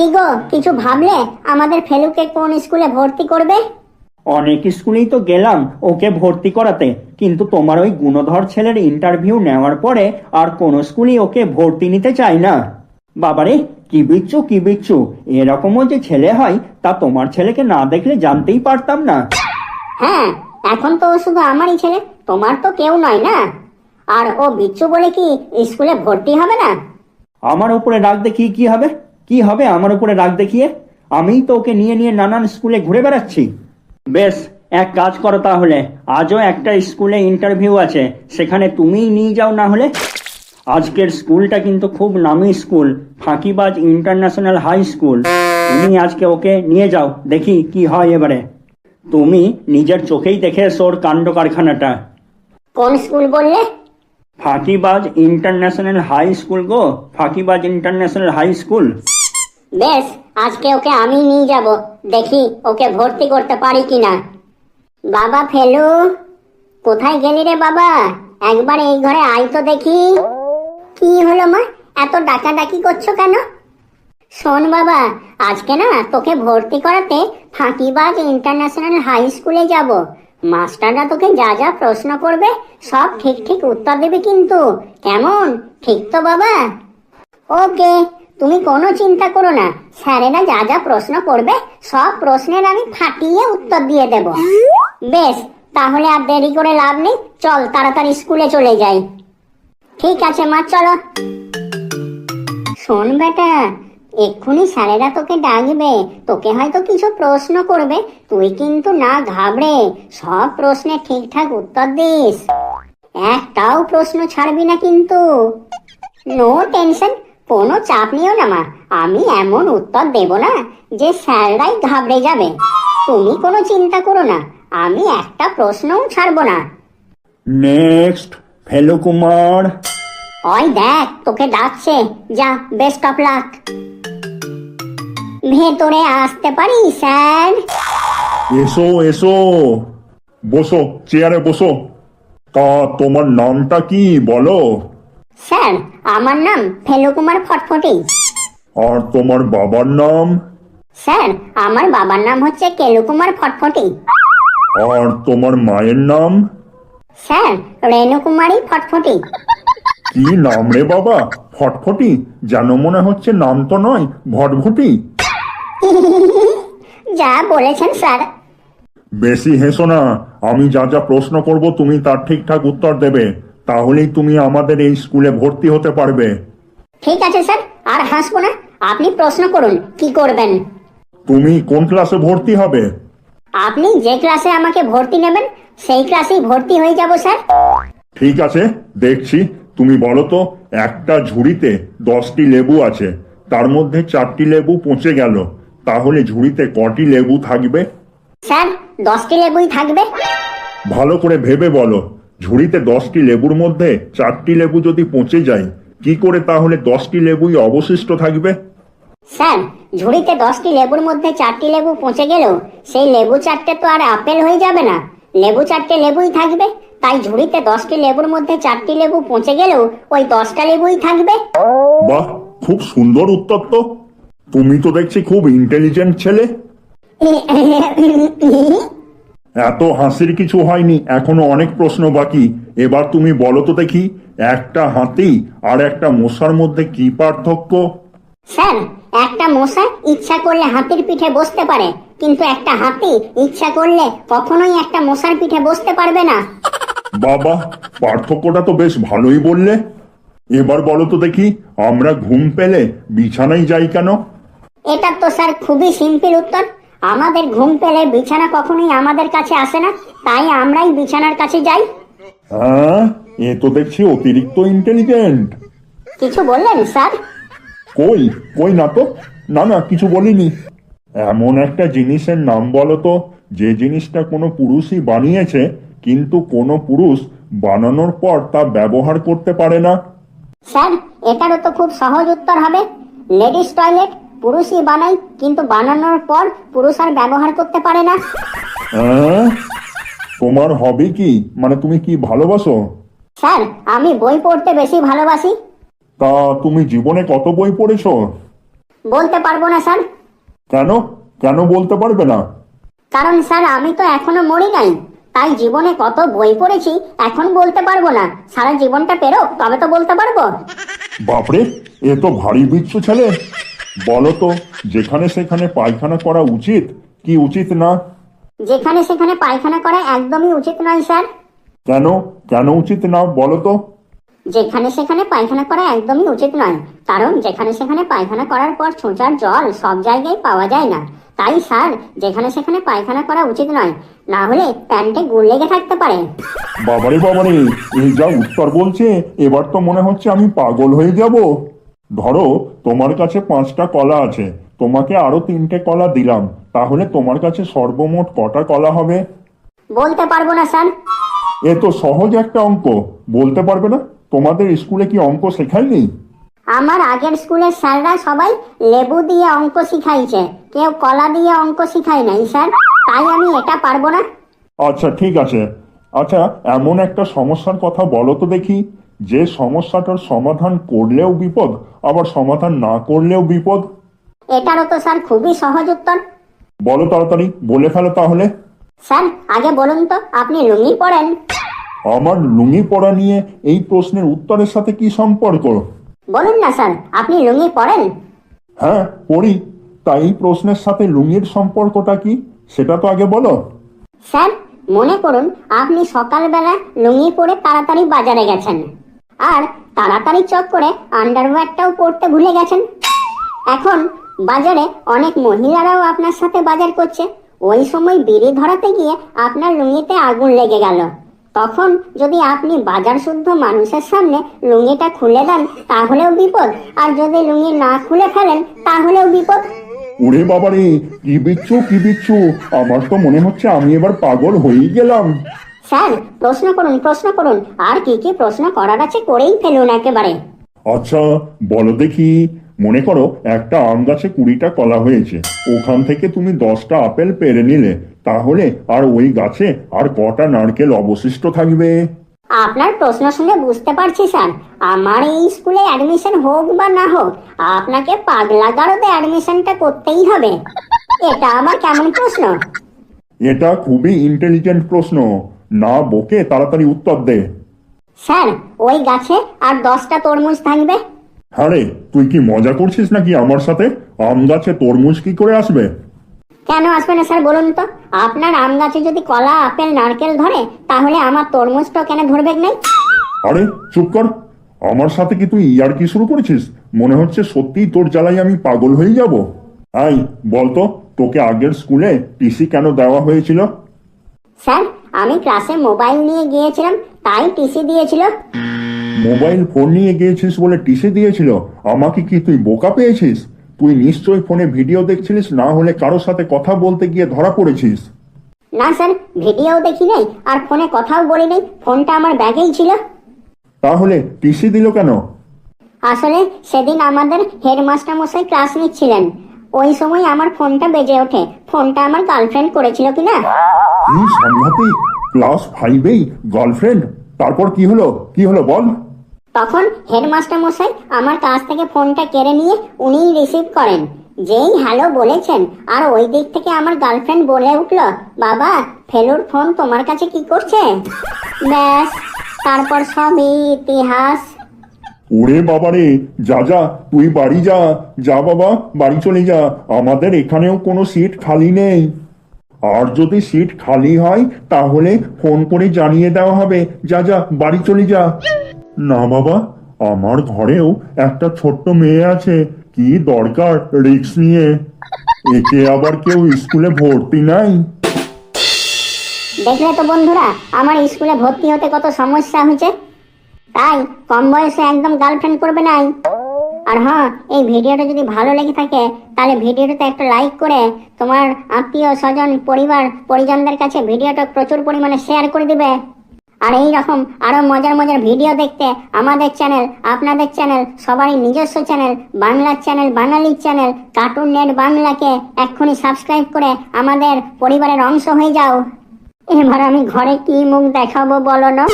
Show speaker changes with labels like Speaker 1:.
Speaker 1: কি গো কিছু ভাবলে আমাদের ফেলুকে কোন স্কুলে ভর্তি করবে?
Speaker 2: অনেক স্কুলেই তো গেলাম ওকে ভর্তি করাতে কিন্তু তোমার ওই গুণধর ছেলের ইন্টারভিউ নেওয়ার পরে আর কোনো স্কুলই ওকে ভর্তি নিতে চায় না। বাবারে কি বিচ্ছু কি বিচ্ছু এরকমও যে ছেলে হয় তা তোমার ছেলেকে না দেখলে জানতেই পারতাম না।
Speaker 1: হ্যাঁ এখন তো শুধু আমারই ছেলে তোমার তো কেউ নয় না? আর ও বিচ্ছু বলে কি স্কুলে ভর্তি হবে না?
Speaker 2: আমার উপরে রাগ দেখিয়ে কি হবে? কি হবে আমার উপরে রাগ দেখিয়ে? আমি তো ওকে নিয়ে নিয়ে নানান স্কুলে ঘুরে বেড়াচ্ছি। বেশ এক কাজ করো তাহলে। আজও একটা স্কুলে ইন্টারভিউ আছে। সেখানে তুমিই নিয়ে যাও না হলে? আজকের স্কুলটা কিন্তু খুব নামি school. Phankibaj international high school তুমি আজকে ওকে নিয়ে যাও। দেখি কি হয় এবারে। তুমি নিজের চোখেই দেখে এসো ওর কাণ্ড কারখানাটা।
Speaker 1: কোন স্কুল বললে?
Speaker 2: ফাঁকিবাজ ইন্টারন্যাশনাল হাই স্কুল গো। ফাঁকিবাজ ইন্টারন্যাশনাল হাই স্কুল
Speaker 1: বেশ, আজকে ওকে আমি নিয়ে যাব। দেখি ওকে ভর্তি করতে পারি কিনা। বাবা ফেলু, কোথায় গেলি রে বাবা? একবার এই ঘরে আয় তো দেখি। কি হলো মা? এত ডাকাডাকি করছ কেন? শোন বাবা, আজকে না তোকে ভর্তি করাতে ফাঁকিবাজ ইন্টারন্যাশনাল হাই স্কুলে যাব। মাস্টাররা তোকে যা যা প্রশ্ন করবে, সব ঠিক ঠিক উত্তর দেবে কিন্তু। কেমন? ঠিক তো বাবা? ওকে। তুমি কোনো চিন্তা করো না। স্যারেরা যা যা প্রশ্ন করবে, সব প্রশ্নের আমি ফাটিয়ে উত্তর দিয়ে দেব। বেশ, তাহলে আর দেরি করে লাভ নেই। চল, তাড়াতাড়ি স্কুলে চলে যাই। ঠিক আছে মা, চলো। শোন বেটা, এক্ষুনি স্যারেরা তোকে ডাকবে। তোকে হয়তো কিছু প্রশ্ন করবে। তুই কিন্তু না ঘাবড়ে, সব প্রশ্নে ঠিকঠাক উত্তর দিস। একটাও প্রশ্ন ছাড়বি না কিন্তু। নো টেনশন কোনো চাপ নিও না মা। আমি এমন উত্তর দেব না যে স্যাররাই ঘাবড়ে যাবে। তুমি কোনো চিন্তা করো না আমি একটা প্রশ্নও ছাড়বো না।
Speaker 2: নেক্সট ফেলু কুমার।
Speaker 1: ওই দেখ তোকে ডাকছে। যা বেস্ট অফ লাক ভেতরে আসতে পারি স্যার?
Speaker 3: এসো এসো। বসো চেয়ারে বসো। তা তোমার নামটা কি বলো?
Speaker 1: স্যার আমার নাম ফেলু কুমার ফটফটি।
Speaker 3: আর তোমার বাবার নাম?
Speaker 1: স্যার আমার বাবার নাম হচ্ছে কেলু কুমার ফটফটি।
Speaker 3: আর তোমার মায়ের নাম?
Speaker 1: স্যার রেণু কুমারী ফটফটি।
Speaker 3: কি নাম রে বাবা? ফটফটি? যেন মনে হচ্ছে নাম তো নয় ভটভটি।
Speaker 1: যা বলেছেন স্যার।
Speaker 3: বেশি হেসো না আমি যা যা প্রশ্ন করব তুমি তার ঠিকঠাক উত্তর দেবে। তাহলেই তুমি আমাদের এই স্কুলে ভর্তি হতে পারবে।
Speaker 1: ঠিক আছে স্যার। আর হাসবো না। আপনি প্রশ্ন করুন কি করবেন?
Speaker 3: তুমি কোন ক্লাসে ভর্তি হবে?
Speaker 1: আপনি যে ক্লাসে আমাকে ভর্তি নেবেন সেই ক্লাসেই ভর্তি হয়ে যাব স্যার।
Speaker 3: ঠিক আছে দেখছি। তুমি বলো তো একটা ঝুড়িতে দশটি লেবু আছে। তার মধ্যে চারটি লেবু পচে গেল। তাহলে ঝুড়িতে কটি লেবু থাকবে?
Speaker 1: স্যার দশটি লেবুই থাকবে।
Speaker 3: ভালো করে ভেবে বলো। ঝুড়িতে দশটি লেবুর মধ্যে চারটি লেবু যদি পচে যায় কি করে তাহলে দশটি লেবুই অবশিষ্ট থাকবে?
Speaker 1: স্যার ঝুড়িতে দশটি লেবুর মধ্যে চারটি লেবু পচে গেলেও সেই লেবু চারটে তো আর আপেল হয়ে যাবে না। লেবু চারটে লেবুই থাকবে তাই ঝুড়িতে দশটি লেবুর মধ্যে চারটি লেবু পচে গেলেও ওই দশটা লেবুই থাকবে।
Speaker 3: বাহ খুব সুন্দর উত্তর তো। তুমি তো দেখছি খুব ইন্টেলিজেন্ট ছেলে। এত হাসির কিছু হয়নি এখনও অনেক প্রশ্ন বাকি। এবার তুমি বলো তো দেখি একটা হাতি আর একটা মশার মধ্যে কি পার্থক্য?
Speaker 1: স্যার একটা মশা ইচ্ছা করলে হাতির পিঠে বসতে পারে কিন্তু একটা হাতি ইচ্ছা করলে কখনোই একটা মশার পিঠে বসতে পারবে না।
Speaker 3: বাবা পার্থক্যটা তো বেশ ভালোই বললে। এবার বলো তো দেখি আমরা ঘুম পেলে বিছানায় যাই কেন?
Speaker 1: এটা তো স্যার খুবই সিম্পল উত্তর। আমাদের ঘুম পেলে বিছানা কখনোই আমাদের কাছে আসে না তাই আমরাই বিছানার কাছে যাই।
Speaker 3: হ্যাঁ এ তো দেখছি অতিরিক্ত ইন্টেলিজেন্ট
Speaker 1: কিছু বললেন স্যার?
Speaker 3: কই কই না তো? না না কিছু বলিনি। এমন একটা জিনিসের নাম বলো তো যে জিনিসটা কোনো পুরুষই বানিয়েছে কিন্তু কোনো পুরুষ বানানোর পর তা ব্যবহার করতে পারে না।
Speaker 1: স্যার এটারও তো খুব সহজ উত্তর হবে। লেডিস টয়লেট পুরুষই বানাই কিন্তু বানানোর পর পুরুষ আর ব্যবহার করতে পারে না।
Speaker 3: হ্যাঁ? তোমার হবি কি? মানে তুমি কি ভালোবাসো?
Speaker 1: স্যার আমি বই পড়তে বেশি ভালোবাসি।
Speaker 3: তা তুমি জীবনে কত বই পড়েছো?
Speaker 1: বলতে পারব না স্যার।
Speaker 3: কেন? কেন বলতে পারবে না?
Speaker 1: কারণ স্যার আমি তো এখনও মরি নাই। তাই জীবনে কত বই পড়েছি এখন বলতে পারব না। সারা জীবনটা পেরো তবে তো বলতে পারব।
Speaker 3: বাপরে এ তো ভারী বিচ্ছু ছেলে। বলো তো যেখানে সেখানে পায়খানা করা উচিত কি উচিত না?
Speaker 1: যেখানে সেখানে পায়খানা করা একদমই উচিত নয় স্যার।
Speaker 3: কেন? কেন উচিত না বলো তো।
Speaker 1: যেখানে সেখানে পায়খানা করা একদমই উচিত নয় কারণ যেখানে সেখানে পায়খানা করার পর ছোঁচার জল সব জায়গায় পাওয়া যায় না। তাই স্যার যেখানে সেখানে পায়খানা করা উচিত নয় না হলে প্যান্টে গুড় লেগে থাকতে পারে।
Speaker 3: বাবারে বাবারে এই যা উত্তর বলছে এবার তো মনে হচ্ছে আমি পাগল হয়ে যাব। ধরো তোমার কাছে পাঁচটা কলা আছে তোমাকে আরও তিনটে কলা দিলাম তাহলে তোমার কাছে সর্বমোট কটা কলা হবে?
Speaker 1: বলতে পারব না স্যার।
Speaker 3: এ তো সহজ একটা অঙ্ক বলতে পারবে না? তোমাদের স্কুলে কি অঙ্ক শেখায়নি?
Speaker 1: আমার আগের স্কুলের স্যাররা সবাই লেবু দিয়ে অঙ্ক শিখাইছে কেউ কলা দিয়ে অঙ্ক শিখায় নাই স্যার। তাই আমি এটা পারব না।
Speaker 3: আচ্ছা ঠিক আছে। আচ্ছা এমন একটা সমস্যার কথা বলো তো দেখি। যে সমস্যাটার সমাধান করলেও বিপদ আবার সমাধান না করলেও বিপদ?
Speaker 1: এটারও তো স্যার খুবই সহজ উত্তর।
Speaker 3: বলো তাড়াতাড়ি বলে ফেলো তাহলে।
Speaker 1: স্যার আগে বলুন তো আপনি লুঙ্গি পরেন।
Speaker 3: আমার লুঙ্গি পরা নিয়ে এই প্রশ্নের উত্তরের সাথে কি সম্পর্ক?
Speaker 1: বলুন না স্যার আপনি লুঙ্গি পরেন?
Speaker 3: হ্যাঁ পড়ি তাই এই প্রশ্নের সাথে লুঙ্গির সম্পর্কটা কি সেটা তো আগে বলো।
Speaker 1: স্যার মনে করুন আপনি সকালবেলা লুঙ্গি পরে তাড়াতাড়ি বাজারে গেছেন। আর তাড়াতাড়ি চক করে আন্ডারওয়্যারটাও পরতে ভুলে গেছেন। এখন বাজারে অনেক মহিলারাও আপনার সাথে বাজার করছে। ওই সময় বিড়ি ধরাতে গিয়ে আপনার লুঙ্গিতে আগুন লেগে গেল। তখন যদি আপনি বাজার শুদ্ধ মানুষের সামনে লুঙ্গিটা খুলে দেন, তাহলেও বিপদ। আর যদি লুঙ্গি না খুলে ফেলেন, তাহলেও বিপদ।
Speaker 3: ওরে বাবারে, কি বিচ্ছু কি বিচ্ছু। আমার তো মনে হচ্ছে আমি এবার পাগল হয়েই গেলাম।
Speaker 1: স্যার প্রশ্ন করুন প্রশ্ন করুন। আর কি কি প্রশ্ন করার আছে করেই ফেলুন একেবারে।
Speaker 3: আচ্ছা বলো দেখি। মনে করো একটা আম গাছে কুড়িটা কলা হয়েছে। ওখান থেকে তুমি দশটা আপেল পেরে নিলে। তাহলে আর ওই গাছে আর কটা নারকেল অবশিষ্ট থাকবে।
Speaker 1: আপনার প্রশ্ন শুনে বুঝতে পারছি স্যার। আমার এই স্কুলে অ্যাডমিশন হোক বা না হোক আপনাকে পাগলা গারদে অ্যাডমিশনটা করতেই হবে। এটা আমার কেমন প্রশ্ন?
Speaker 3: এটা খুবই ইন্টেলিজেন্ট প্রশ্ন। না বকে তাড়াতাড়ি উত্তর দে।
Speaker 1: স্যার ওই গাছে আর দশটা তরমুজ থাকবে।
Speaker 3: হ্যাঁ রে তুই কি মজা করছিস নাকি আমার সাথে? আম গাছে তরমুজ কি করে আসবে?
Speaker 1: কেন আসবে না স্যার বলুন তো? আপনার আম গাছে যদি কলা আপেল নারকেল ধরে তাহলে আমার তরমুজটা কেন ধরবে নাই?
Speaker 3: আরে চুপ কর। আমার সাথে কি তুই ইয়ার কি শুরু করেছিস? মনে হচ্ছে সত্যিই তোর জ্বালাই আমি পাগল হয়ে যাব। আই বলতো তোকে আগের স্কুলে টিসি কেন দেওয়া হয়েছিল?
Speaker 1: স্যার আমি ক্লাসে মোবাইল নিয়ে গিয়েছিলাম তাই টিসি দিয়েছিল।
Speaker 3: মোবাইল ফোন নিয়ে গিয়েছিস বলে টিসি দিয়েছিল? আমাকে কি তুই বোকা পেয়েছিস? তুই নিশ্চয়ই ফোনে ভিডিও দেখছিলিস না হলে কারোর সাথে কথা বলতে গিয়ে ধরা পড়েছিস।
Speaker 1: না স্যার ভিডিও দেখি নাই আর ফোনে কথাও বলি নাই ফোনটা আমার ব্যাগেই ছিল।
Speaker 3: তাহলে টিসি দিল কেন?
Speaker 1: আসলে সেদিন আমাদের হেডমাস্টার মশাই ক্লাস নিচ্ছিলেন। ওই সময় আমার ফোনটা বেজে ওঠে। ফোনটা আমার গার্লফ্রেন্ড করেছিল কিনা?
Speaker 3: কি সাংঘাতিক? ক্লাস ফাইভেই গার্লফ্রেন্ড তারপর কি হলো? কি হলো বল?
Speaker 1: তখন হেডমাস্টার মশাই আমার কাছ থেকে ফোনটা কেড়ে নিয়ে উনিই রিসিভ করেন। যেই হ্যালো বলেছেন আর ওই দিক থেকে আমার গার্লফ্রেন্ড বলে উঠল বাবা ফেলুর ফোন তোমার কাছে কি করছে? ব্যাস তারপর সবই ইতিহাস।
Speaker 3: ওরে বাবা রে যা যা তুই বাড়ি যা। যা বাবা বাড়ি চলে যা। আমাদের এখানেও কোনো সিট খালি নেই। আর যদি সিট খালি হয়, তাহলে ফোন করে জানিয়ে দেওয়া হবে। যা যা, বাড়ি চলে যা। না, বাবা, আমার ঘরেও একটা ছোট্ট মেয়ে আছে। কি দরকার রিক্স নিয়ে? একে আবার কেউ স্কুলে ভর্তি নাই।
Speaker 1: দেখলে তো বন্ধুরা, আমার স্কুলে ভর্তি হতে কত সমস্যা হয়েছে। তাই কম বয়সে একদম গার্লফ্রেন্ড করবে নাই। আর হ্যাঁ এই ভিডিওটা যদি ভালো লেগে থাকে, তাহলে ভিডিওটাতে একটা লাইক করে তোমার আত্মীয় স্বজন, পরিবার, পরিজনদের কাছে ভিডিওটা প্রচুর পরিমাণে শেয়ার করে দিবে। আর এই রকম আরও মজার মজার ভিডিও দেখতে আমাদের চ্যানেল আপনাদের চ্যানেল সবারই নিজস্ব চ্যানেল বাংলার চ্যানেল বাঙালির চ্যানেল কার্টুন নেট বাংলাকে এক্ষুনি সাবস্ক্রাইব করে আমাদের পরিবারের অংশ হয়ে যাও। এবার আমি ঘরে কি মুখ দেখাবো বলো না?